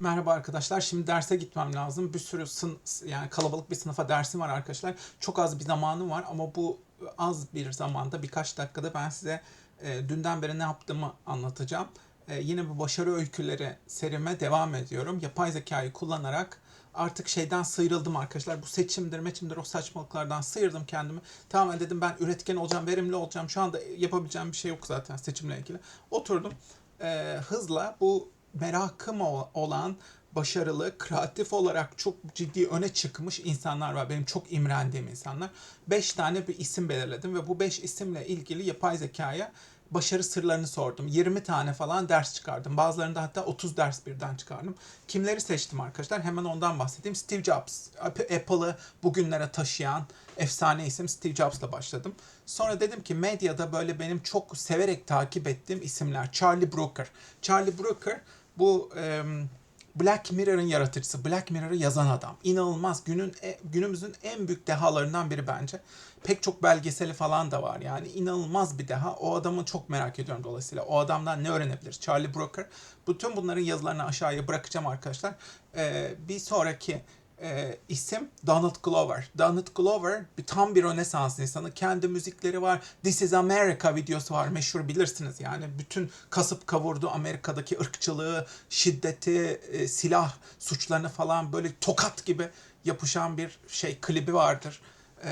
Merhaba arkadaşlar. Şimdi derse gitmem lazım. Bir sürü sın yani kalabalık bir sınıfa dersim var arkadaşlar. Çok az bir zamanım var ama bu az bir zamanda birkaç dakikada ben size e, dünden beri ne yaptığımı anlatacağım. E, yine bu başarı öyküleri serime devam ediyorum. Yapay zekayı kullanarak artık şeyden sıyrıldım arkadaşlar. Bu seçimdir, meçimdir o saçmalıklardan sıyırdım kendimi. Tamamen dedim ben üretken olacağım, verimli olacağım. Şu anda yapabileceğim bir şey yok zaten seçimle ilgili. Oturdum e, hızla bu merakım olan başarılı, kreatif olarak çok ciddi öne çıkmış insanlar var. Benim çok imrendiğim insanlar. 5 tane bir isim belirledim ve bu 5 isimle ilgili yapay zekaya başarı sırlarını sordum. 20 tane falan ders çıkardım. Bazılarında hatta 30 ders birden çıkardım. Kimleri seçtim arkadaşlar? Hemen ondan bahsedeyim. Steve Jobs, Apple'ı bugünlere taşıyan efsane isim Steve Jobs'la başladım. Sonra dedim ki medyada böyle benim çok severek takip ettiğim isimler. Charlie Brooker. Charlie Brooker bu em, Black Mirror'ın yaratıcısı, Black Mirror'ı yazan adam. İnanılmaz günün e- günümüzün en büyük dehalarından biri bence. Pek çok belgeseli falan da var yani inanılmaz bir deha. O adamı çok merak ediyorum dolayısıyla. O adamdan ne öğrenebiliriz? Charlie Brooker. Bütün bunların yazılarını aşağıya bırakacağım arkadaşlar. Ee, bir sonraki e, isim Donald Glover. Donald Glover bir tam bir Rönesans insanı. Kendi müzikleri var. This is America videosu var. Meşhur bilirsiniz yani. Bütün kasıp kavurdu Amerika'daki ırkçılığı, şiddeti, e, silah suçlarını falan böyle tokat gibi yapışan bir şey klibi vardır. E,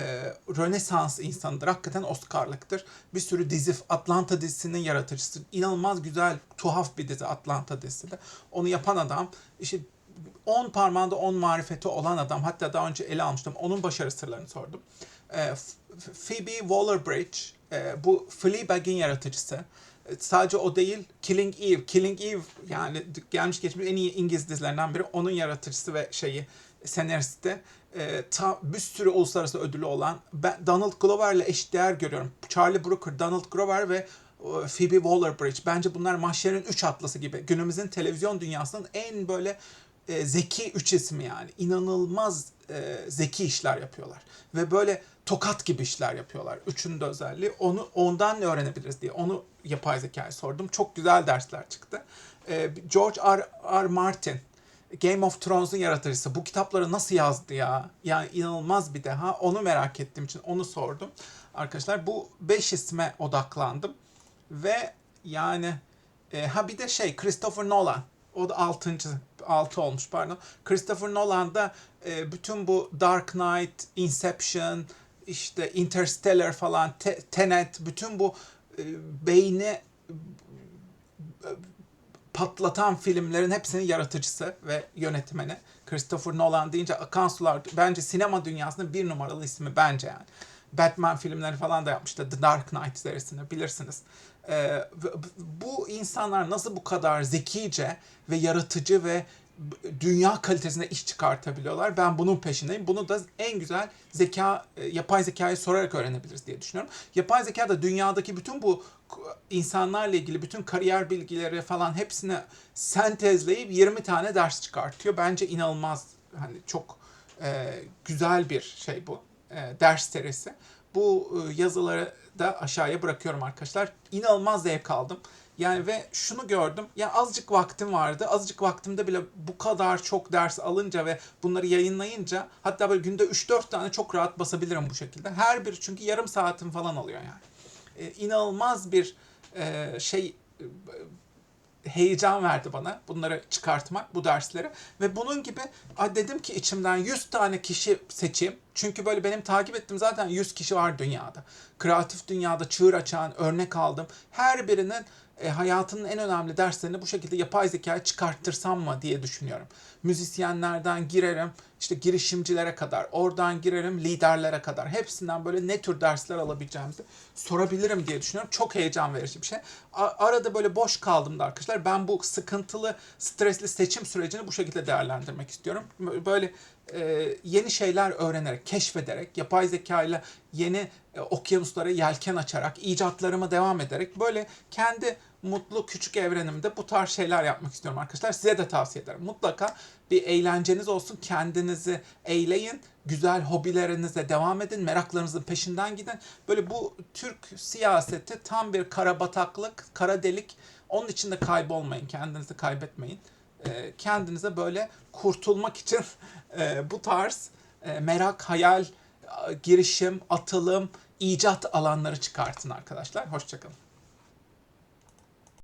Rönesans insanıdır. Hakikaten Oscar'lıktır. Bir sürü dizi, Atlanta dizisinin yaratıcısı. İnanılmaz güzel, tuhaf bir dizi Atlanta dizisi de. Onu yapan adam işte 10 parmağında 10 marifeti olan adam hatta daha önce ele almıştım. Onun başarı sırlarını sordum. E, Phoebe Waller-Bridge e, bu Fleabag'in yaratıcısı. E, sadece o değil Killing Eve. Killing Eve yani gelmiş geçmiş en iyi İngiliz dizilerinden biri. Onun yaratıcısı ve şeyi senaristi. E, ta, bir sürü uluslararası ödülü olan ben Donald Glover ile eşdeğer görüyorum. Charlie Brooker, Donald Glover ve Phoebe Waller-Bridge. Bence bunlar mahşerin üç atlası gibi. Günümüzün televizyon dünyasının en böyle e, zeki üç ismi yani. İnanılmaz e, zeki işler yapıyorlar. Ve böyle tokat gibi işler yapıyorlar. Üçünün de özelliği. Onu ondan ne öğrenebiliriz diye. Onu yapay zekaya sordum. Çok güzel dersler çıktı. E, George R. R. Martin Game of Thrones'un yaratıcısı. Bu kitapları nasıl yazdı ya? Yani inanılmaz bir deha. Onu merak ettiğim için onu sordum. Arkadaşlar bu beş isme odaklandım. Ve yani e, ha bir de şey Christopher Nolan. O da altıncı, altı olmuş pardon. Christopher Nolan da e, bütün bu Dark Knight, Inception, işte Interstellar falan, Te- Tenet, bütün bu e, beyni patlatan filmlerin hepsinin yaratıcısı ve yönetmeni. Christopher Nolan deyince akan sular bence sinema dünyasının bir numaralı ismi bence yani. Batman filmleri falan da yapmıştı. The Dark Knight serisini bilirsiniz. V- bu insanlar nasıl bu kadar zekice ve yaratıcı ve dünya kalitesinde iş çıkartabiliyorlar. Ben bunun peşindeyim. Bunu da en güzel zeka, e, yapay zekayı sorarak öğrenebiliriz diye düşünüyorum. Yapay zeka da dünyadaki bütün bu insanlarla ilgili bütün kariyer bilgileri falan hepsini sentezleyip 20 tane ders çıkartıyor. Bence inanılmaz hani çok e, güzel bir şey bu. E, ders serisi. Bu e, yazıları da aşağıya bırakıyorum arkadaşlar. İnanılmaz zevk aldım. Yani ve şunu gördüm. Ya azıcık vaktim vardı. Azıcık vaktimde bile bu kadar çok ders alınca ve bunları yayınlayınca hatta böyle günde 3-4 tane çok rahat basabilirim bu şekilde. Her biri çünkü yarım saatim falan alıyor yani. E, inanılmaz bir e, şey e, heyecan verdi bana bunları çıkartmak, bu dersleri. Ve bunun gibi "Ay dedim ki içimden 100 tane kişi seçeyim. Çünkü böyle benim takip ettiğim zaten 100 kişi var dünyada. Kreatif dünyada çığır açan, örnek aldım. Her birinin e, hayatının en önemli derslerini bu şekilde yapay zekaya çıkarttırsam mı diye düşünüyorum. Müzisyenlerden girerim, işte girişimcilere kadar, oradan girerim liderlere kadar. Hepsinden böyle ne tür dersler alabileceğimizi sorabilirim diye düşünüyorum. Çok heyecan verici bir şey. A- arada böyle boş kaldım da arkadaşlar. Ben bu sıkıntılı, stresli seçim sürecini bu şekilde değerlendirmek istiyorum. Böyle e, yeni şeyler öğrenerek, keşfederek, yapay zeka ile yeni e, okyanuslara yelken açarak, icatlarıma devam ederek böyle kendi mutlu küçük evrenimde bu tarz şeyler yapmak istiyorum arkadaşlar. Size de tavsiye ederim. Mutlaka bir eğlenceniz olsun. Kendinizi eğleyin. Güzel hobilerinize devam edin. Meraklarınızın peşinden gidin. Böyle bu Türk siyaseti tam bir kara bataklık, kara delik. Onun içinde kaybolmayın. Kendinizi kaybetmeyin. e, kendinize böyle kurtulmak için e, bu tarz e, merak, hayal, e, girişim, atılım, icat alanları çıkartın arkadaşlar. Hoşçakalın.